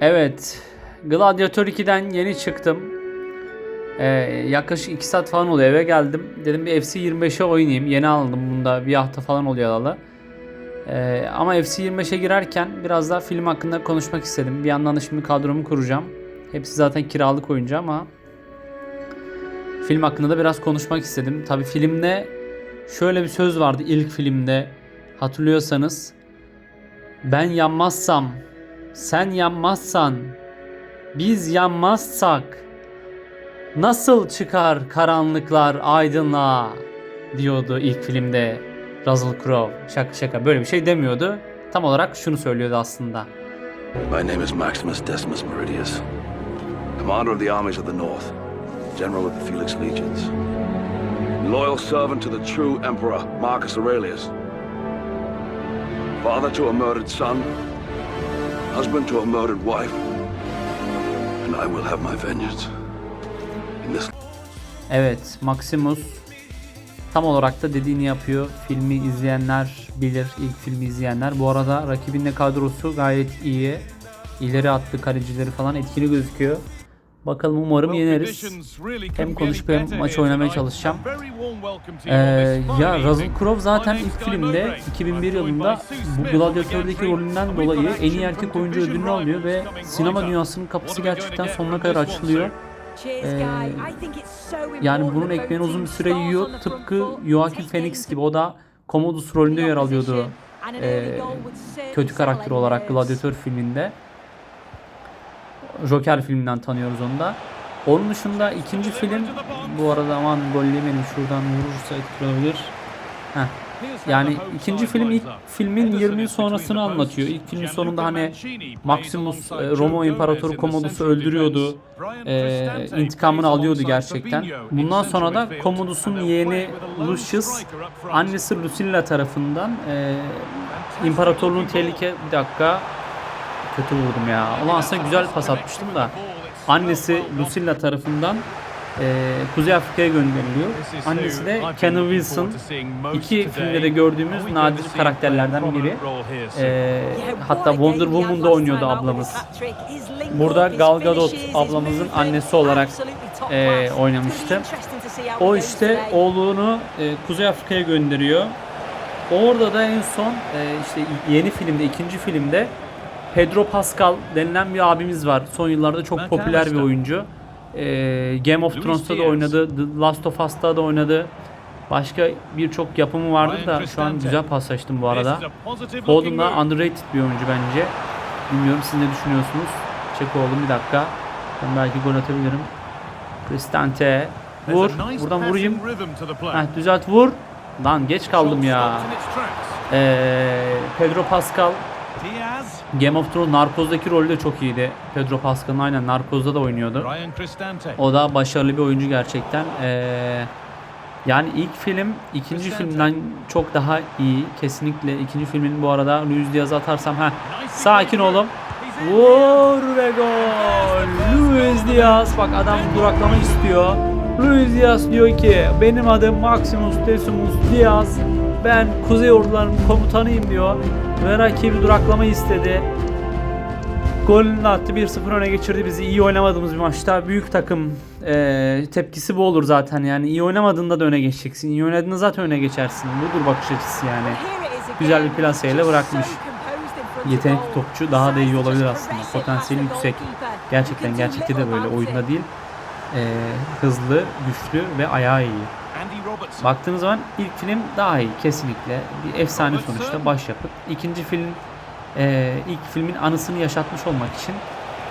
Evet. Gladiator 2'den yeni çıktım. Ee, yaklaşık 2 saat falan oluyor eve geldim. Dedim bir FC 25'e oynayayım. Yeni aldım bunda bir hafta falan oluyor alalı. Ee, ama FC 25'e girerken biraz daha film hakkında konuşmak istedim. Bir yandan da şimdi kadromu kuracağım. Hepsi zaten kiralık oyuncu ama film hakkında da biraz konuşmak istedim. Tabi filmde şöyle bir söz vardı ilk filmde hatırlıyorsanız. Ben yanmazsam, sen yanmazsan, biz yanmazsak nasıl çıkar karanlıklar aydınlığa diyordu ilk filmde Russell Crowe. Şaka şaka böyle bir şey demiyordu. Tam olarak şunu söylüyordu aslında. My name is Maximus Decimus Meridius, commander of the armies of the North, general of the Felix Legions, loyal servant to the true emperor Marcus Aurelius, father to a murdered son, husband to a murdered wife, and I will have my vengeance in this Evet, Maximus tam olarak da dediğini yapıyor. Filmi izleyenler bilir, ilk filmi izleyenler. Bu arada rakibin de kadrosu gayet iyi. İleri attı kalecileri falan etkili gözüküyor. Bakalım umarım yeneriz. Hem konuşup hem maç oynamaya çalışacağım. Ee, ya Russell Crowe zaten ilk filmde 2001 yılında bu Gladiator'daki rolünden dolayı en iyi erkek oyuncu ödülünü alıyor ve sinema dünyasının kapısı gerçekten sonuna kadar açılıyor. Ee, yani bunun ekmeğini uzun bir süre yiyor. Tıpkı Joaquin Phoenix gibi o da Commodus rolünde yer alıyordu. Ee, kötü karakter olarak Gladiator filminde. Joker filminden tanıyoruz onu da. Onun dışında ikinci film bu arada aman gol yemeyelim şuradan vurursa etkili olabilir. Heh. Yani ikinci film ilk filmin 20 yıl sonrasını anlatıyor. İlk filmin sonunda hani Maximus e, Roma İmparatoru Commodus'u öldürüyordu. E, intikamını alıyordu gerçekten. Bundan sonra da Commodus'un yeğeni Lucius annesi Lucilla tarafından e, imparatorluğun tehlike bir dakika kötü vurdum ya. Ulan aslında güzel pas atmıştım da. Annesi Lucilla tarafından e, Kuzey Afrika'ya gönderiliyor. Annesi de Keanu Wilson. İki filmde de gördüğümüz nadir karakterlerden biri. E, hatta Wonder Woman'da oynuyordu ablamız. Burada Gal Gadot ablamızın annesi olarak e, oynamıştı. O işte oğlunu e, Kuzey Afrika'ya gönderiyor. Orada da en son e, işte yeni filmde, ikinci filmde Pedro Pascal denilen bir abimiz var. Son yıllarda çok popüler bir oyuncu. Ee, Game of Thrones'ta da oynadı. The Last of Us'ta da oynadı. Başka birçok yapımı vardır da şu an güzel paslaştım bu arada. Foden da underrated bir oyuncu bence. Bilmiyorum siz ne düşünüyorsunuz? Çek oğlum bir dakika. Ben belki gol atabilirim. Cristante. Vur. Buradan vurayım. Heh, düzelt vur. Lan geç kaldım ya. Ee, Pedro Pascal Game of Thrones Narkoz'daki rolü de çok iyiydi. Pedro Pascal'ın aynen Narkoz'da da oynuyordu. O da başarılı bir oyuncu gerçekten. Ee, yani ilk film ikinci filmden çok daha iyi. Kesinlikle ikinci filmin bu arada Luis Diaz'ı atarsam ha sakin olun. Vur ve gol. Luis Diaz bak adam duraklamak istiyor. Luis Diaz diyor ki benim adım Maximus Decimus Diaz. Ben Kuzey Orduları'nın komutanıyım diyor. Ve rakibi duraklamayı istedi. Golünü attı 1-0 öne geçirdi bizi. İyi oynamadığımız bir maçta büyük takım e, tepkisi bu olur zaten yani iyi oynamadığında da öne geçeceksin. İyi oynadığında zaten öne geçersin. Budur bakış açısı yani. Güzel bir plaseyle bırakmış. Yetenekli topçu daha da iyi olabilir aslında. Potansiyeli yüksek. Gerçekten gerçekte de böyle oyunda değil. E, hızlı, güçlü ve ayağı iyi. Baktığınız zaman ilk film daha iyi kesinlikle. Bir efsane sonuçta başyapıt. İkinci film e, ilk filmin anısını yaşatmış olmak için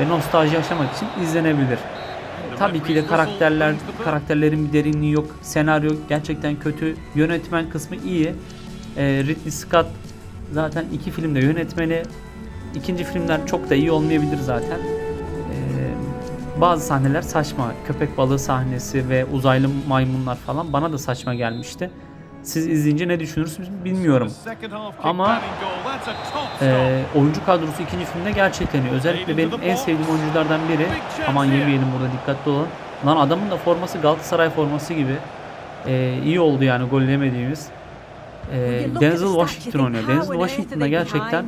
ve nostalji yaşamak için izlenebilir. Tabii ki de karakterler karakterlerin bir derinliği yok. Senaryo gerçekten kötü. Yönetmen kısmı iyi. E, Ridley Scott zaten iki filmde yönetmeni. İkinci filmler çok da iyi olmayabilir zaten. E, bazı sahneler saçma. Köpek balığı sahnesi ve uzaylı maymunlar falan bana da saçma gelmişti. Siz izleyince ne düşünürsünüz bilmiyorum. Ama, Ee, oyuncu kadrosu ikinci filmde gerçekten iyi. Özellikle benim en sevdiğim oyunculardan biri. Aman yemeyelim burada dikkatli olun. Lan adamın da forması Galatasaray forması gibi. Ee, iyi oldu yani gol yemediğimiz. Ee, Denzel Washington oynuyor. Denzel Washington da gerçekten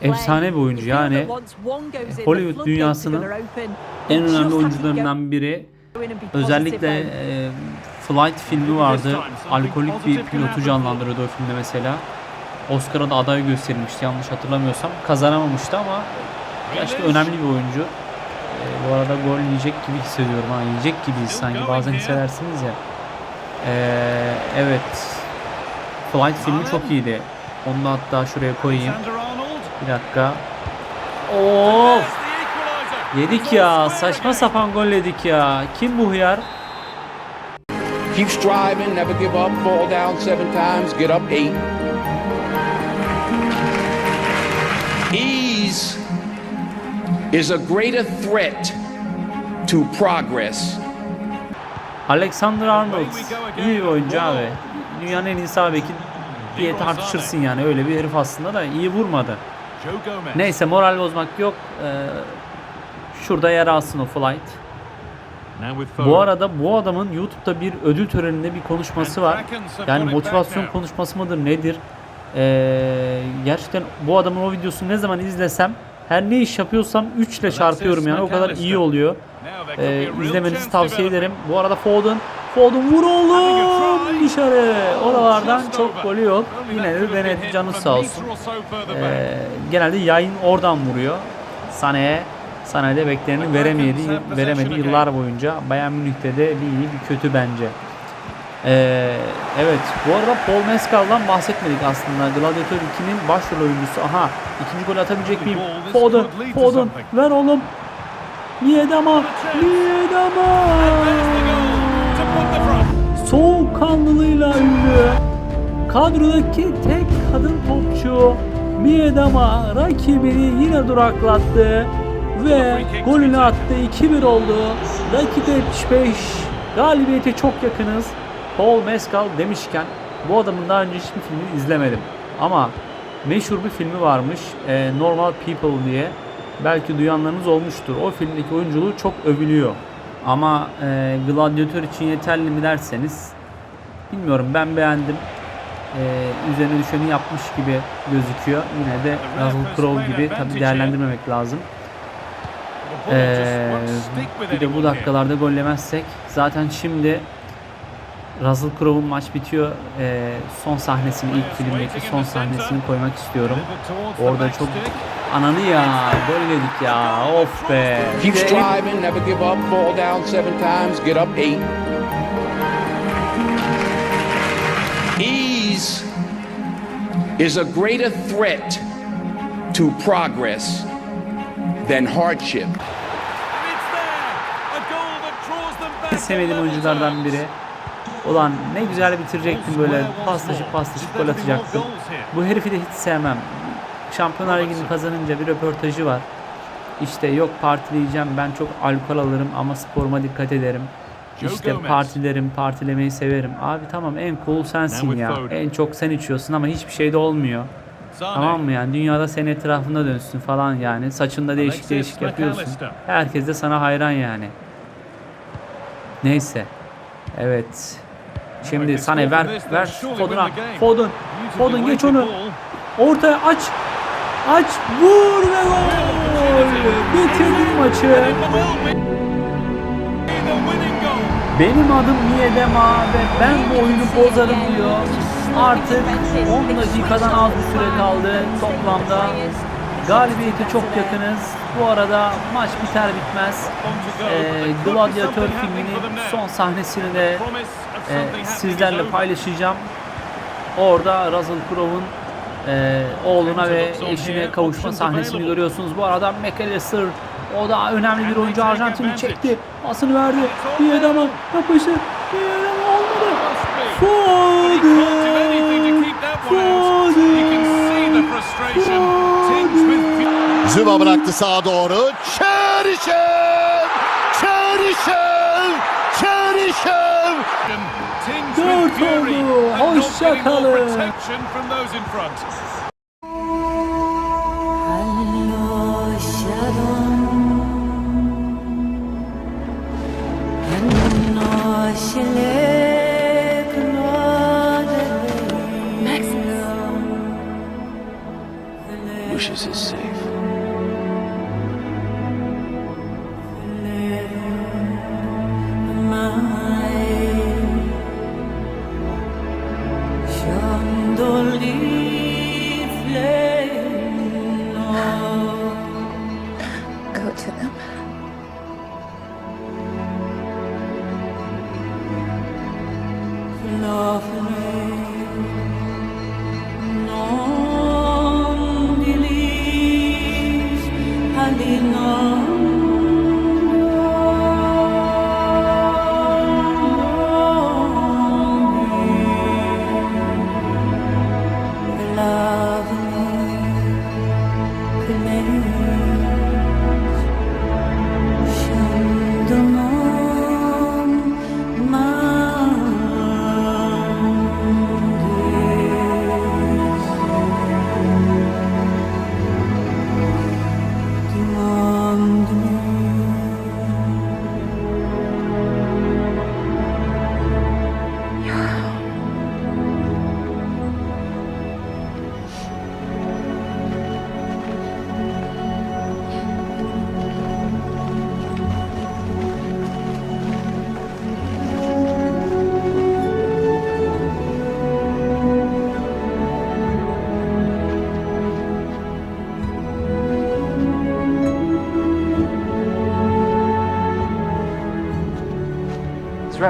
efsane bir oyuncu. Yani Hollywood dünyasının en önemli oyuncularından biri. Özellikle e, Flight filmi vardı. Alkolik bir pilotu canlandırıyordu o filmde mesela. Oscar'a da aday gösterilmişti yanlış hatırlamıyorsam. Kazanamamıştı ama gerçekten önemli bir oyuncu. E, bu arada gol yiyecek gibi hissediyorum ha. Yiyecek gibiyiz sanki. Bazen hissedersiniz ya. E, evet. Flight filmi çok iyiydi. Onu da hatta şuraya koyayım. Bir dakika. Of! Yedik ya. Saçma sapan gol yedik ya. Kim bu hıyar? Keep striving, never give up, fall down seven times, get up eight. Ease is a greater threat to progress Alexander Arnold. iyi bir oyuncu abi. Dünyanın en iyi sağ beki diye tartışırsın yani. Öyle bir herif aslında da iyi vurmadı. Neyse moral bozmak yok. Ee, şurada yer alsın o flight. Bu arada bu adamın YouTube'da bir ödül töreninde bir konuşması var. Yani motivasyon konuşması mıdır nedir? Ee, gerçekten bu adamın o videosunu ne zaman izlesem her ne iş yapıyorsam 3 ile çarpıyorum yani o kadar iyi oluyor. Ee, izlemenizi tavsiye ederim. Bu arada Foden Foden vur oğlum dışarı. Oralardan çok golü yok. Yine de denedi canı sağ olsun. Ee, genelde yayın oradan vuruyor. Sane'ye Sane'de de beklerini veremedi, veremedi yıllar boyunca. Bayern Münih'te de bir iyi bir kötü bence. Ee, evet bu arada Paul Mescal'dan bahsetmedik aslında. Gladiator 2'nin başrol oyuncusu. Aha ikinci gol atabilecek miyim? Foden, Foden ver oğlum. Miedama, Miedama. Soğukkanlılığıyla ünlü. Kadrodaki tek kadın topçu Miedama rakibini yine duraklattı ve golünü attı 2-1 oldu. Dakika 75 galibiyete çok yakınız. Paul Mescal demişken bu adamın daha önce hiçbir filmini izlemedim. Ama meşhur bir filmi varmış e, Normal People diye. Belki duyanlarınız olmuştur. O filmdeki oyunculuğu çok övülüyor. Ama e, Gladiator için yeterli mi derseniz bilmiyorum ben beğendim. E, üzerine düşeni yapmış gibi gözüküyor. Yine de Russell Crowe gibi tabi değerlendirmemek lazım. Ee, bir de bu dakikalarda gol yemezsek zaten şimdi Russell Crowe'un maç bitiyor. Ee, son sahnesini ilk filmdeki son sahnesini koymak istiyorum. Orada çok ananı ya gol yedik ya of be. Keep striving, never give up, fall down seven times, get up eight. Ease is a greater threat to progress than hardship. sevmediğim oyunculardan biri. Ulan ne güzel bitirecektim böyle paslaşıp paslaşıp gol atacaktım. Bu herifi de hiç sevmem. Şampiyonlar Ligi'ni kazanınca bir röportajı var. İşte yok partileyeceğim ben çok alkol alırım ama sporuma dikkat ederim. İşte partilerim, partilemeyi severim. Abi tamam en cool sensin ya. En çok sen içiyorsun ama hiçbir şey de olmuyor. Tamam mı yani dünyada senin etrafında dönsün falan yani. Saçında değişik değişik yapıyorsun. Herkes de sana hayran yani. Neyse. Evet. Şimdi sana ver ver Foden'a. Foden. Foden geç onu. Ortaya aç. Aç vur ve gol. Bitirdin maçı. Benim adım Miedema ve ben bu oyunu bozarım diyor. Artık 10 dakikadan az bir süre kaldı toplamda. Galibiyete çok yakınız. Bu arada maç biter bitmez e, Gladiator filminin son sahnesini de e, sizlerle paylaşacağım. Orada Russell Crowe'un e, oğluna ve eşine kavuşma sahnesini görüyorsunuz. Bu arada McAllister o da önemli bir oyuncu Arjantin'i çekti. Pasını verdi. Bir adama yapıştı. Bir adama olmadı. Foden. Zuma bıraktı sağa doğru. Çerişev! Çerişev! Çerişev! Dört oldu. Hoşçakalın. Max. Wishes his You.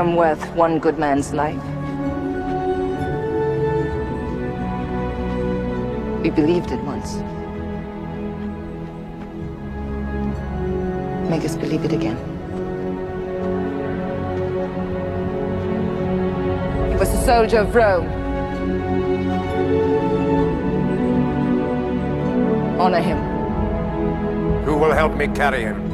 Rome worth one good man's life? We believed it once. Make us believe it again. He was a soldier of Rome. Honor him. Who will help me carry him?